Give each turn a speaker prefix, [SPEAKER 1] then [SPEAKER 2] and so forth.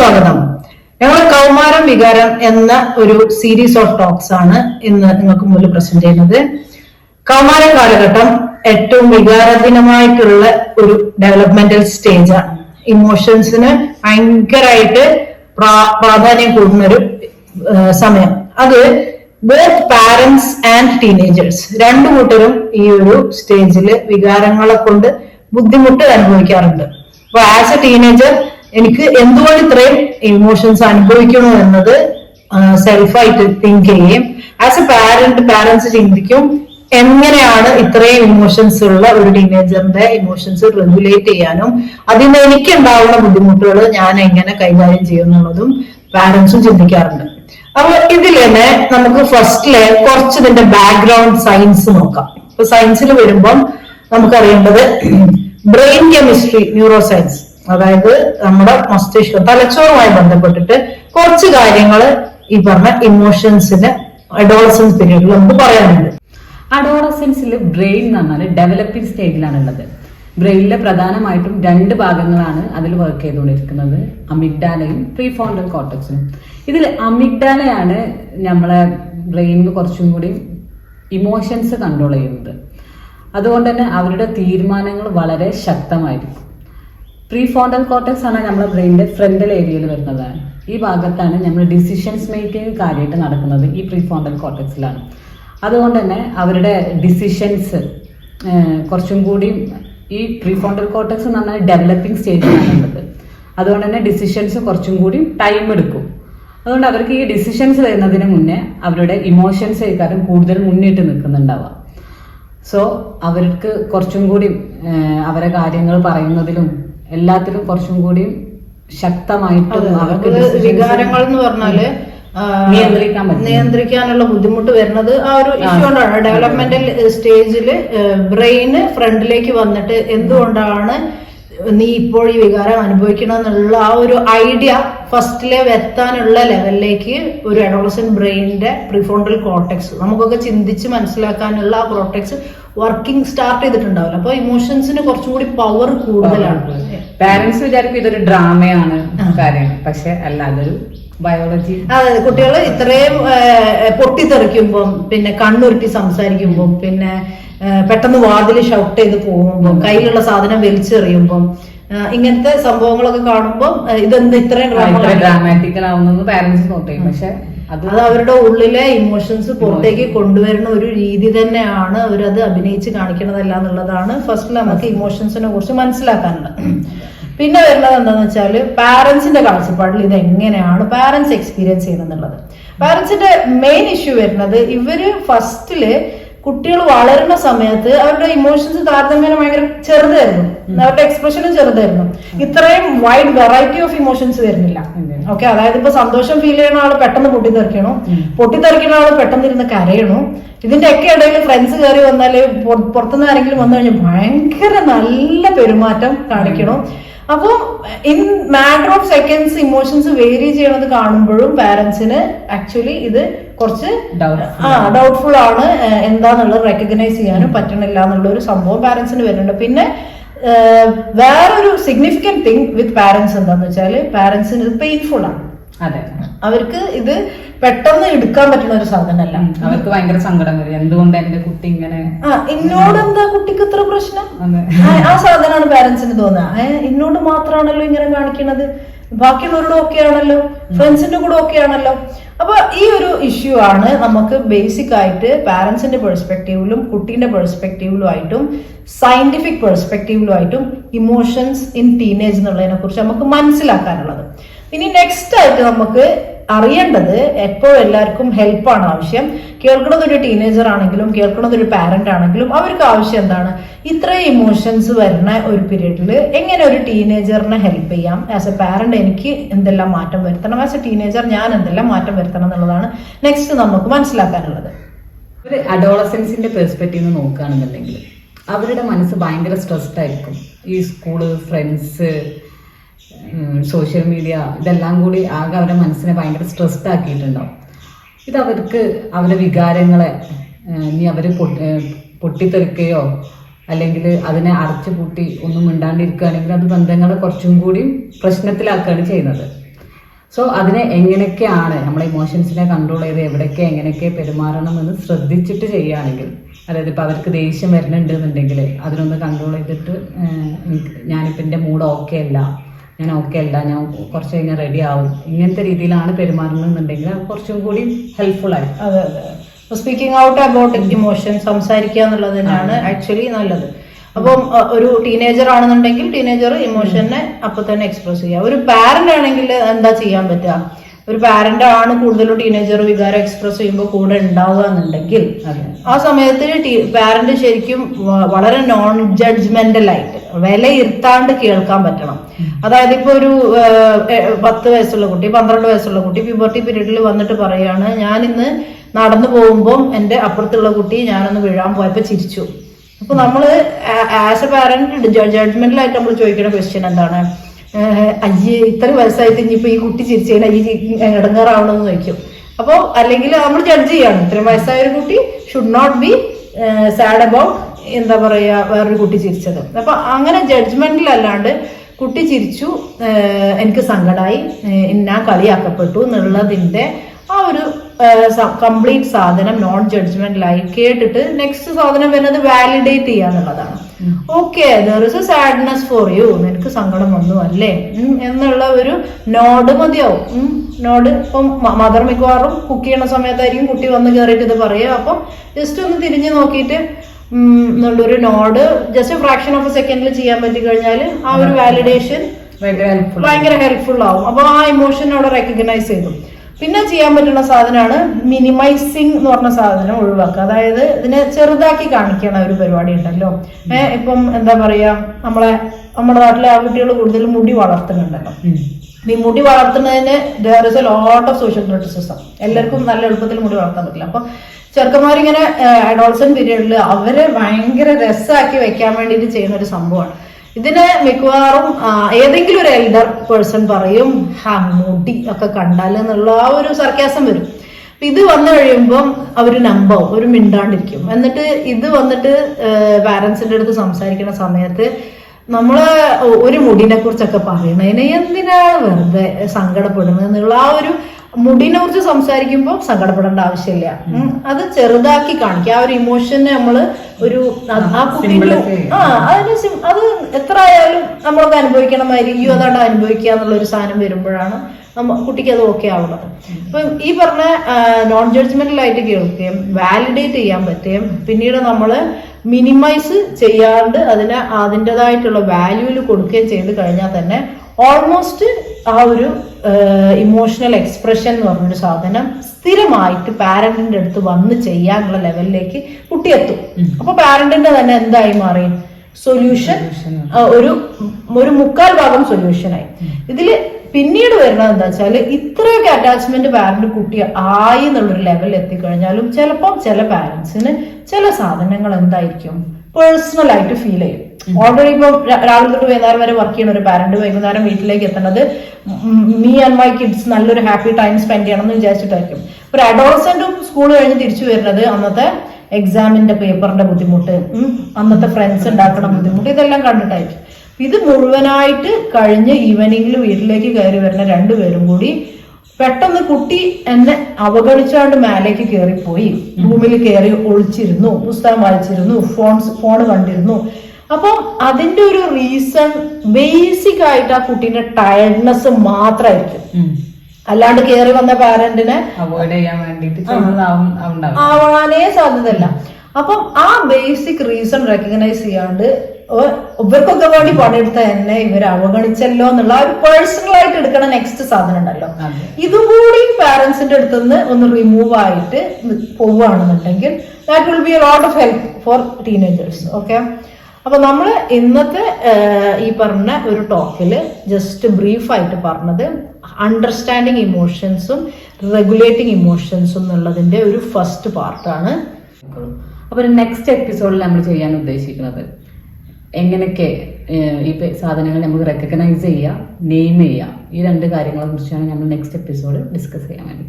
[SPEAKER 1] സ്വാഗതം. ഞങ്ങൾ കൗമാരം വികാരം എന്ന ഒരു സീരീസ് ഓഫ് ടോക്സ് ആണ് ഇന്ന് നിങ്ങൾക്ക് മുന്നിൽ പ്രസന്റ് ചെയ്യുന്നത്. കൗമാര കാലഘട്ടം ഏറ്റവും വികാരധീനമായിട്ടുള്ള ഒരു ഡെവലപ്മെന്റൽ സ്റ്റേജ് ആണ്. ഇമോഷൻസിന് ഭയങ്കരമായിട്ട് പ്രാ- പ്രാധാന്യം കൂടുന്ന ഒരു സമയം. അത് ബോത്ത് പാരന്റ്സ് ആൻഡ് ടീനേജേഴ്സ് രണ്ടു കൂട്ടരും ഈ ഒരു സ്റ്റേജിൽ വികാരങ്ങളെ കൊണ്ട് ബുദ്ധിമുട്ട് അനുഭവിക്കാറുണ്ട്. അപ്പൊ ആസ് എ ടീനേജർ എനിക്ക് എന്തുകൊണ്ട് ഇത്രയും ഇമോഷൻസ് അനുഭവിക്കണോ എന്നത് സെൽഫായിട്ട് തിങ്ക് ചെയ്യും ആസ് എ പാരന്റ് പാരന്റ്സ് ചിന്തിക്കും എങ്ങനെയാണ് ഇത്രയും ഇമോഷൻസ് ഉള്ള ഒരു ടീനേജറിന്റെ ഇമോഷൻസ് റെഗുലേറ്റ് ചെയ്യാനും അതിൽ നിന്ന് എനിക്ക് ഉണ്ടാവുന്ന ബുദ്ധിമുട്ടുകൾ ഞാൻ എങ്ങനെ കൈകാര്യം ചെയ്യും എന്നുള്ളതും പാരന്റ്സും ചിന്തിക്കാറുണ്ട്. അപ്പൊ ഇതിൽ തന്നെ നമുക്ക് ഫസ്റ്റിൽ കുറച്ച് ഇതിന്റെ ബാക്ക്ഗ്രൗണ്ട് സയൻസ് നോക്കാം. ഇപ്പൊ സയൻസിൽ വരുമ്പം നമുക്കറിയേണ്ടത് ബ്രെയിൻ കെമിസ്ട്രി ന്യൂറോ സയൻസ് അതായത് നമ്മുടെ മസ്തിഷ്കം തലച്ചോറുമായി ബന്ധപ്പെട്ടിട്ട് കുറച്ച് കാര്യങ്ങൾ ഈ പറഞ്ഞ ഇമോഷൻസിന് അഡോളസൻസ് പീരീഡിൽ നമുക്ക് പറയാനുണ്ട്.
[SPEAKER 2] അഡോളസൻസിൽ ബ്രെയിൻ എന്ന് പറഞ്ഞാൽ ഡെവലപ്പിംഗ് സ്റ്റേജിലാണുള്ളത് ബ്രെയിനിലെ പ്രധാനമായിട്ടും രണ്ട് ഭാഗങ്ങളാണ് അതിൽ വർക്ക് ചെയ്തുകൊണ്ടിരിക്കുന്നത്. അമിഗ്ഡാലയും പ്രീഫോണ്ടൽ കോർട്ടക്സും ഇതിൽ അമിഗ്ഡാലയാണ് നമ്മളെ ബ്രെയിനിന് കുറച്ചും കൂടി ഇമോഷൻസ് കൺട്രോൾ ചെയ്യുന്നത്. അതുകൊണ്ട് തന്നെ അവരുടെ തീരുമാനങ്ങൾ വളരെ ശക്തമായിരിക്കും. പ്രീഫോണ്ടൽ കോർട്ടക്സ് ആണ് നമ്മുടെ ബ്രെയിനിന്റെ ഫ്രണ്ടൽ ഏരിയയിൽ വരുന്നത്. ഈ ഭാഗത്താണ് നമ്മൾ ഡിസിഷൻസ് മേക്കിംഗ് കാര്യമായിട്ട് നടക്കുന്നത് ഈ പ്രീ ഫോണ്ടൽ കോർട്ടക്സിലാണ് അതുകൊണ്ട് തന്നെ അവരുടെ ഡിസിഷൻസ് കുറച്ചും കൂടി ഈ പ്രീഫോണ്ടൽ കോർട്ടക്സ് എന്ന് പറഞ്ഞാൽ ഡെവലപ്പിംഗ് സ്റ്റേജിലാണ് ഉള്ളത്. അതുകൊണ്ട് തന്നെ ഡിസിഷൻസ് കുറച്ചും കൂടി ടൈം എടുക്കും. അതുകൊണ്ട് അവർക്ക് ഈ ഡിസിഷൻസ് വരുന്നതിന് മുന്നേ അവരുടെ ഇമോഷൻസ് ആയിക്കാരും കൂടുതൽ മുന്നിട്ട് നിൽക്കുന്നുണ്ടാവുക. സോ അവർക്ക് കുറച്ചും കൂടി അവരെ കാര്യങ്ങൾ പറയുന്നതിലും എല്ലാത്തിലും കുറച്ചും കൂടി ശക്തമായിട്ട് അവർക്ക്
[SPEAKER 1] വികാരങ്ങൾ എന്ന് പറഞ്ഞാൽ
[SPEAKER 2] നിയന്ത്രിക്കാൻ.
[SPEAKER 1] നിയന്ത്രിക്കാനുള്ള ബുദ്ധിമുട്ട് വരുന്നത് ആ ഒരു
[SPEAKER 2] ഇഷ്യൂണ്ടാണ്
[SPEAKER 1] ഇഷ്യൂ കൊണ്ടാണ്. ഡെവലപ്മെന്റൽ സ്റ്റേജിൽ ബ്രെയിന് ഫ്രണ്ടിലേക്ക് വന്നിട്ട് എന്തുകൊണ്ടാണ് നീ ഇപ്പോൾ ഈ വികാരം അനുഭവിക്കണം എന്നുള്ള ആ ഒരു ഐഡിയ ഫസ്റ്റിലെ വരുത്താനുള്ള ലെവലിലേക്ക് ഒരു അഡോളസൻ ബ്രെയിനിന്റെ പ്രിഫോണ്ടൽ കോർട്ടെക്സ് നമുക്കൊക്കെ ചിന്തിച്ച് മനസ്സിലാക്കാനുള്ള ആ കോർട്ടെക്സ് വർക്കിംഗ് സ്റ്റാർട്ട് ചെയ്തിട്ടുണ്ടാവില്ല. അപ്പൊ ഇമോഷൻസിന് കുറച്ചും കൂടി പവർ കൂടുതലാണ്
[SPEAKER 2] പാരന്റ്സ് വിചാരിക്കും ഇതൊരു ഡ്രാമയാണ് കാര്യം. പക്ഷെ അല്ല അതൊരു ബയോളജി
[SPEAKER 1] അതെ കുട്ടികൾ ഇത്രയും പൊട്ടിത്തെറിക്കുമ്പം പിന്നെ കണ്ണുരുട്ടി സംസാരിക്കുമ്പം പിന്നെ പെട്ടെന്ന് വാതിൽ ഷൗട്ട് ചെയ്ത് പോകുമ്പം കയ്യിലുള്ള സാധനം വലിച്ചെറിയുമ്പം ഇങ്ങനത്തെ സംഭവങ്ങളൊക്കെ കാണുമ്പോൾ ഇതെന്ത് ഇത്രയും
[SPEAKER 2] ഡ്രാമാറ്റിക്കൽ ആവുന്നു പാരന്റ്സ് നോട്ട് ചെയ്യും. പക്ഷെ അത്
[SPEAKER 1] അവരുടെ ഉള്ളിലെ ഇമോഷൻസ് പുറത്തേക്ക് കൊണ്ടുവരുന്ന ഒരു രീതി തന്നെയാണ് അവരത് അഭിനയിച്ച് കാണിക്കണതല്ല എന്നുള്ളതാണ്. ഫസ്റ്റ് നമുക്ക് ഇമോഷൻസിനെ കുറിച്ച് മനസ്സിലാക്കാനുള്ളത്. പിന്നെ വരുന്നത് എന്താണെന്ന് വെച്ചാൽ പാരൻസിന്റെ കാഴ്ചപ്പാടിൽ ഇത് എങ്ങനെയാണ് പാരൻസ് എക്സ്പീരിയൻസ് ചെയ്യുന്നത് പാരൻസിന്റെ മെയിൻ ഇഷ്യൂ വരുന്നത് ഇവർ ഫസ്റ്റിൽ കുട്ടികൾ വളരുന്ന സമയത്ത് അവരുടെ ഇമോഷൻസ് താരതമ്യേന ഭയങ്കര ചെറുതായിരുന്നു. അവരുടെ എക്സ്പ്രഷനും ചെറുതായിരുന്നു. ഇത്രയും വൈഡ് വെറൈറ്റി ഓഫ് ഇമോഷൻസ് വരുന്നില്ല. ഓക്കെ അതായത് ഇപ്പൊ സന്തോഷം ഫീൽ ചെയ്യുന്ന ആൾ പെട്ടെന്ന് പൊട്ടിത്തെറിക്കണു? പൊട്ടിത്തെറിക്കുന്ന ആൾ പെട്ടെന്ന് ഇരുന്ന് കരയണു? ഇതിന്റെ ഒക്കെ ഇടയിൽ ഫ്രണ്ട്സ് കയറി വന്നാൽ പുറത്തുനിന്ന് ആരെങ്കിലും വന്നു കഴിഞ്ഞാൽ ഭയങ്കര നല്ല പെരുമാറ്റം കാണിക്കണം? അപ്പോൾ in matter of seconds emotions vary ചെയ്യണത് കാണുമ്പോഴും പാരന്റ്സിന് ആക്ച്വലി ഇത് കുറച്ച്. ആ ഡൗട്ട്ഫുൾ ആണ്. എന്താന്നുള്ളത് റെക്കഗ്നൈസ് ചെയ്യാനും പറ്റണില്ല എന്നുള്ള ഒരു സംഭവം പാരന്റ്സിന് വരുന്നുണ്ട്. പിന്നെ വേറൊരു സിഗ്നിഫിക്കന്റ് തിങ് വിത്ത് പാരന്റ്സ് എന്താന്ന് വെച്ചാൽ പാരന്റ്സിന് ഇത് പെയിൻഫുൾ ആണ്.
[SPEAKER 2] അതെ.
[SPEAKER 1] അവർക്ക് ഇത് പെട്ടെന്ന് എടുക്കാൻ പറ്റുന്ന ഒരു സാധനമല്ല.
[SPEAKER 2] അവർക്ക് ഭയങ്കര സങ്കടം വരും. എന്തുകൊണ്ട് എന്റെ കുട്ടി ഇങ്ങനെ
[SPEAKER 1] ആ എന്നോട് എന്താ കുട്ടിക്ക് ഇത്ര പ്രശ്നം? ആ, സാധനമാണ് പാരന്റ്സിന് തോന്നുക. ഇന്നോട് എന്നോട് മാത്രമാണല്ലോ ഇങ്ങനെ കാണിക്കണത്? ബാക്കിയുള്ളവരോടും ഒക്കെ ആണല്ലോ? ഫ്രണ്ട്സിന്റെ കൂടെ ഒക്കെ ആണല്ലോ? അപ്പൊ ഈ ഒരു ഇഷ്യൂ ആണ് നമുക്ക് ബേസിക് ആയിട്ട് പാരന്റ്സിന്റെ പെർസ്പെക്റ്റീവിലും കുട്ടീന്റെ പെർസ്പെക്റ്റീവിലും ആയിട്ടും സയന്റിഫിക് പെർസ്പെക്റ്റീവിലും ആയിട്ടും ഇമോഷൻസ് ഇൻ ടീനേജ് എന്നുള്ളതിനെ കുറിച്ച് നമുക്ക് മനസ്സിലാക്കാനുള്ളത്. ഇനി നെക്സ്റ്റ് ആയിട്ട് നമുക്ക് അറിയേണ്ടത് എപ്പോഴും എല്ലാവർക്കും ഹെൽപ്പാണ് ആവശ്യം. കേൾക്കുന്നത് ഒരു ടീനേജർ ആണെങ്കിലും കേൾക്കുന്നത് ഒരു പാരന്റ് ആണെങ്കിലും അവർക്ക് ആവശ്യം എന്താണ്? ഇത്രയും ഇമോഷൻസ് വരുന്ന ഒരു പീരീഡിൽ എങ്ങനെ ഒരു ടീനേജറിനെ ഹെൽപ്പ് ചെയ്യാം? ആസ് എ പാരന്റ് എനിക്ക് എന്തെല്ലാം മാറ്റം വരുത്തണം? ആസ് എ ടീനേജർ ഞാൻ എന്തെല്ലാം മാറ്റം വരുത്തണം എന്നുള്ളതാണ് നെക്സ്റ്റ് നമുക്ക് മനസ്സിലാക്കാനുള്ളത്.
[SPEAKER 2] ഒരു അഡോളസൻസിന്റെ പെർസ്പെക്റ്റീവ് നോക്കുകയാണെന്നുണ്ടെങ്കിൽ അവരുടെ മനസ്സ് ഭയങ്കര സ്ട്രെസ്ഡ് ആയിരിക്കും. ഈ സ്കൂൾ ഫ്രണ്ട്സ് സോഷ്യൽ മീഡിയ ഇതെല്ലാം കൂടി ആകെ അവരുടെ മനസ്സിനെ ഭയങ്കര സ്ട്രെസ്ഡ് ആക്കിയിട്ടുണ്ടാവും. ഇത് അവർക്ക് അവരുടെ വികാരങ്ങളെ ഇനി അവർ പൊട്ടിത്തെറിക്കുകയോ അല്ലെങ്കിൽ അതിനെ അടച്ചു പൂട്ടി ഒന്നും മിണ്ടാണ്ടിരിക്കുകയാണെങ്കിൽ അത് ബന്ധങ്ങളെ കുറച്ചും കൂടി പ്രശ്നത്തിലാക്കുകയാണ് ചെയ്യുന്നത്. സോ അതിനെ എങ്ങനെയൊക്കെയാണ് നമ്മളെ ഇമോഷൻസിനെ കൺട്രോൾ ചെയ്ത് എവിടെയൊക്കെ എങ്ങനെയൊക്കെ പെരുമാറണം എന്ന് ശ്രദ്ധിച്ചിട്ട് ചെയ്യുകയാണെങ്കിൽ അതായത് ഇപ്പോൾ അവർക്ക് ദേഷ്യം വരുന്നുണ്ട് എന്നുണ്ടെങ്കിൽ അതിനൊന്ന് കൺട്രോൾ ചെയ്തിട്ട് ഞാനിപ്പോൾ എന്റെ മൂഡ് ഓക്കെ അല്ല ഞാൻ ഓക്കെ അല്ല ഞാൻ കുറച്ച് കഴിഞ്ഞാൽ റെഡി ആവും. ഇങ്ങനത്തെ രീതിയിലാണ് പെരുമാറുന്നതെന്നുണ്ടെങ്കിൽ അത് കുറച്ചും കൂടി ഹെൽപ്ഫുൾ ആയി.
[SPEAKER 1] അതെ അതെ സ്പീക്കിംഗ് ഔട്ട് അബൌട്ട് ഇമോഷൻ സംസാരിക്കുക എന്നുള്ളത് തന്നെയാണ് ആക്ച്വലി നല്ലത്. അപ്പം ഒരു ടീനേജർ ആണെന്നുണ്ടെങ്കിൽ ടീനേജർ ഇമോഷനെ അപ്പൊ തന്നെ എക്സ്പ്രസ് ചെയ്യുക. ഒരു പാരന്റ് ആണെങ്കിൽ എന്താ ചെയ്യാൻ പറ്റുക? ഒരു പാരന്റ് ആണ് കൂടുതലും ടീനേജർ വികാരം എക്സ്പ്രസ് ചെയ്യുമ്പോൾ കൂടെ ഉണ്ടാവുക എന്നുണ്ടെങ്കിൽ ആ സമയത്ത് പാരന്റ് ശരിക്കും വളരെ നോൺ ജഡ്ജ്മെന്റൽ ആയിട്ട് വിലയിരുത്താണ്ട് കേൾക്കാൻ പറ്റണം. അതായത് ഇപ്പൊ ഒരു പത്ത് വയസ്സുള്ള കുട്ടി പന്ത്രണ്ട് വയസ്സുള്ള കുട്ടി പ്യൂബർട്ടി പീരീഡിൽ വന്നിട്ട് പറയാണ് ഞാൻ ഇന്ന് നടന്നു പോകുമ്പോൾ എന്റെ അപ്പുറത്തുള്ള കുട്ടി ഞാനൊന്ന് വീഴാൻ പോയപ്പോ ചിരിച്ചു. അപ്പൊ നമ്മൾ ആസ് എ പാരന്റ് ജഡ്ജ്മെന്റലായിട്ട് നമ്മൾ ചോദിക്കുന്ന ക്വസ്റ്റ്യൻ എന്താണ്? അയ്യേ ഇത്ര വയസ്സായിട്ട് ഇനിയിപ്പോ ഈ കുട്ടി ചിരിച്ചു കഴിഞ്ഞാൽ ഈ ഇടങ്ങാറാവണമെന്ന് ചോദിക്കും. അപ്പോൾ അല്ലെങ്കിൽ നമ്മൾ ജഡ്ജ് ചെയ്യാണ്. ഇത്രയും വയസ്സായ ഒരു കുട്ടി should not be sad about എന്താ പറയാ വേറൊരു കുട്ടി ചിരിച്ചത്. അപ്പൊ അങ്ങനെ ജഡ്ജ്മെന്റിൽ അല്ലാണ്ട് കുട്ടി ചിരിച്ചു എനിക്ക് സങ്കടമായി ഞാൻ കളിയാക്കപ്പെട്ടു എന്നുള്ളതിന്റെ ആ ഒരു കംപ്ലീറ്റ് സാധനം നോൺ ജഡ്ജ്മെന്റിലായി കേട്ടിട്ട് നെക്സ്റ്റ് സാധനം വരുന്നത് validate ചെയ്യാന്നുള്ളതാണ്. Okay there is a sadness for you നിനക്ക് സങ്കടം വന്നു അല്ലേ? എന്നുള്ള ഒരു നോട് മതിയാവും. നോട് ഇപ്പം മദർ മിക്കവാറും കുക്ക് ചെയ്യണ സമയത്തായിരിക്കും കുട്ടി വന്ന് കയറിയിട്ട് ഇത് പറയുക. അപ്പം ജസ്റ്റ് ഒന്ന് തിരിഞ്ഞു നോക്കിയിട്ട് എന്നുള്ളൊരു not just fraction of a സെക്കൻഡിൽ ചെയ്യാൻ പറ്റി കഴിഞ്ഞാൽ ആ ഒരു വാലിഡേഷൻ
[SPEAKER 2] ഭയങ്കര ഹെൽപ്ഫുൾ
[SPEAKER 1] ഭയങ്കര ഹെൽപ്ഫുൾ ആവും. അപ്പൊ ആ ഇമോഷൻ അവിടെ റെക്കഗ്നൈസ് ചെയ്തു. പിന്നെ ചെയ്യാൻ പറ്റുന്ന സാധനമാണ് മിനിമൈസിങ് എന്ന് പറഞ്ഞ സാധനം ഒഴിവാക്കുക. അതായത് ഇതിനെ ചെറുതാക്കി കാണിക്കണ ഒരു പരിപാടി ഉണ്ടല്ലോ. ഏഹ് ഇപ്പം എന്താ പറയാ നമ്മളെ നമ്മുടെ നാട്ടിലെ ആ കുട്ടികൾ കൂടുതൽ മുടി വളർത്തുന്നുണ്ടല്ലോ. ഈ മുടി വളർത്തുന്നതിന് there is a lot of social criticism എല്ലാവർക്കും നല്ല എളുപ്പത്തിൽ മുടി വളർത്താൻ പറ്റില്ല. അപ്പൊ ചെറുക്കന്മാരിങ്ങനെ അഡോൾസൺ പീരീഡിൽ അവരെ ഭയങ്കര രസമാക്കി വെക്കാൻ വേണ്ടിയിട്ട് ചെയ്യുന്ന ഒരു സംഭവമാണ്. ഇതിന് മിക്കവാറും ഏതെങ്കിലും ഒരു എൽഡർ പേഴ്സൺ പറയും ഹാ മുടി ഒക്കെ കണ്ടാൽ എന്നുള്ള ആ ഒരു സർക്കാസം വരും. ഇത് വന്നു കഴിയുമ്പം അവർ നമ്പോ ഒരു മിണ്ടാണ്ടിരിക്കും. എന്നിട്ട് ഇത് വന്നിട്ട് പാരൻസിന്റെ അടുത്ത് സംസാരിക്കുന്ന സമയത്ത് നമ്മൾ ഒരു മുടിനെ കുറിച്ചൊക്കെ പറയണതിന് എന്തിനാണ് വെറുതെ സങ്കടപ്പെടുന്നത്? എന്നുള്ള ആ ഒരു മുടിനെ കുറിച്ച് സംസാരിക്കുമ്പോൾ സങ്കടപ്പെടേണ്ട ആവശ്യമില്ല. അത് ചെറുതാക്കി കാണിക്കുക ആ ഒരു ഇമോഷനെ നമ്മൾ ഒരു ആ കുട്ടീന്റെ ആ അതിന് എത്ര ആയാലും നമ്മളൊക്കെ അനുഭവിക്കണമായിരിക്കും അതാണ്ട് അനുഭവിക്കുക എന്നുള്ള ഒരു സാധനം വരുമ്പോഴാണ് നമ്മ കുട്ടിക്ക് അത് ഓക്കെ ആവുന്നത്. അപ്പം ഈ പറഞ്ഞ നോൺ ജഡ്ജ്മെന്റലായിട്ട് കേൾക്കുകയും വാലിഡേറ്റ് ചെയ്യാൻ പറ്റുകയും പിന്നീട് നമ്മൾ മിനിമൈസ് ചെയ്യാണ്ട് അതിന് അതിന്റെതായിട്ടുള്ള വാല്യൂവിൽ കൊടുക്കുകയും ചെയ്ത് കഴിഞ്ഞാൽ തന്നെ ഓൾമോസ്റ്റ് ആ ഒരു ഇമോഷണൽ എക്സ്പ്രഷൻ എന്ന് പറഞ്ഞൊരു സാധനം സ്ഥിരമായിട്ട് പാരന്റിന്റെ അടുത്ത് വന്ന് ചെയ്യാനുള്ള ലെവലിലേക്ക് കുട്ടി എത്തും. അപ്പൊ പാരന്റിന്റെ തന്നെ എന്തായി മാറി? സൊല്യൂഷൻ ഒരു ഒരു മുക്കാൽ ഭാഗം സൊല്യൂഷനായി ഇതിൽ പിന്നീട് വരുന്നത് എന്താ വെച്ചാൽ ഇത്രയൊക്കെ അറ്റാച്ച്മെന്റ് പാരന്റ് കുട്ടി ആയി എന്നുള്ളൊരു ലെവലിൽ എത്തിക്കഴിഞ്ഞാലും ചിലപ്പോൾ ചില പാരന്റ്സിന് ചില സാധനങ്ങൾ എന്തായിരിക്കും? പേഴ്സണൽ ആയിട്ട് ഫീൽ ചെയ്യും. ഓൾറെഡി ഇപ്പൊ രാവിലെ തൊട്ട് വൈകുന്നേരം വരെ വർക്ക് ചെയ്യണ ഒരു പാരന്റ് വൈകുന്നേരം വീട്ടിലേക്ക് എത്തുന്നത് മീ ആൻഡ് മൈ കിഡ്സ് നല്ലൊരു ഹാപ്പി ടൈം സ്പെൻഡ് ചെയ്യണം എന്ന് വിചാരിച്ചിട്ടായിരിക്കും. ഒരു അഡോൾസെന്റും സ്കൂൾ കഴിഞ്ഞ് തിരിച്ചു വരുന്നത് അന്നത്തെ എക്സാമിന്റെ പേപ്പറിന്റെ ബുദ്ധിമുട്ട് അന്നത്തെ ഫ്രണ്ട്സ് ഉണ്ടാക്കുന്ന ബുദ്ധിമുട്ട് ഇതെല്ലാം കണ്ടിട്ടായിരിക്കും. ഇത് മുഴുവനായിട്ട് കഴിഞ്ഞ് ഈവനിങ്ങിൽ വീട്ടിലേക്ക് കയറി വരുന്ന രണ്ടുപേരും കൂടി പെട്ടെന്ന് കുട്ടി എന്നെ അവഗണിച്ചാണ്ട് മേലേക്ക് കയറിപ്പോയി. റൂമിൽ കയറി ഒളിച്ചിരുന്നു പുസ്തകം വായിച്ചിരുന്നു ഫോൺ ഫോൺ കണ്ടിരുന്നു. അപ്പം അതിന്റെ ഒരു റീസൺ ബേസിക് ആയിട്ട് ആ കുട്ടീന്റെ ടയർഡ്നെസ് മാത്രമായിരിക്കും അല്ലാണ്ട് കയറി വന്ന പാരന്റിനെ
[SPEAKER 2] അവോയ്ഡ് ചെയ്യാൻ വേണ്ടിട്ട്
[SPEAKER 1] ആവാനേ സാധ്യതയില്ല. അപ്പം ആ ബേസിക് റീസൺ റെക്കഗ്നൈസ് ചെയ്യാണ്ട് ഇവർക്കൊക്കെ വേണ്ടി പണിയെടുത്ത എന്നെ ഇവർ അവഗണിച്ചല്ലോ എന്നുള്ള ഒരു പേഴ്സണൽ ആയിട്ട് എടുക്കണ നെക്സ്റ്റ് സാധനം ഉണ്ടല്ലോ. ഇതും കൂടി പാരന്റ്സിന്റെ അടുത്ത് നിന്ന് ഒന്ന് റിമൂവ് ആയിട്ട് പോവുകയാണെന്നുണ്ടെങ്കിൽ that will be a lot of help for teenagers okay അപ്പൊ നമ്മൾ ഇന്നത്തെ ഈ പറഞ്ഞ ഒരു ടോക്കിൽ ജസ്റ്റ് ബ്രീഫായിട്ട് പറഞ്ഞത് അണ്ടർസ്റ്റാൻഡിങ് ഇമോഷൻസും റെഗുലേറ്റിംഗ് ഇമോഷൻസും എന്നുള്ളതിന്റെ ഒരു ഫസ്റ്റ് പാർട്ടാണ്
[SPEAKER 2] അപ്പൊ നെക്സ്റ്റ് എപ്പിസോഡിൽ നമ്മൾ ചെയ്യാൻ ഉദ്ദേശിക്കുന്നത് എങ്ങനെയൊക്കെ ഈ സാധനങ്ങൾ നമുക്ക് റെക്കഗ്നൈസ് ചെയ്യുക നെയിം ചെയ്യുക ഈ രണ്ട് കാര്യങ്ങളെ കുറിച്ചാണ് നമ്മൾ നെക്സ്റ്റ് എപ്പിസോഡ് ഡിസ്കസ് ചെയ്യാൻ വേണ്ടി.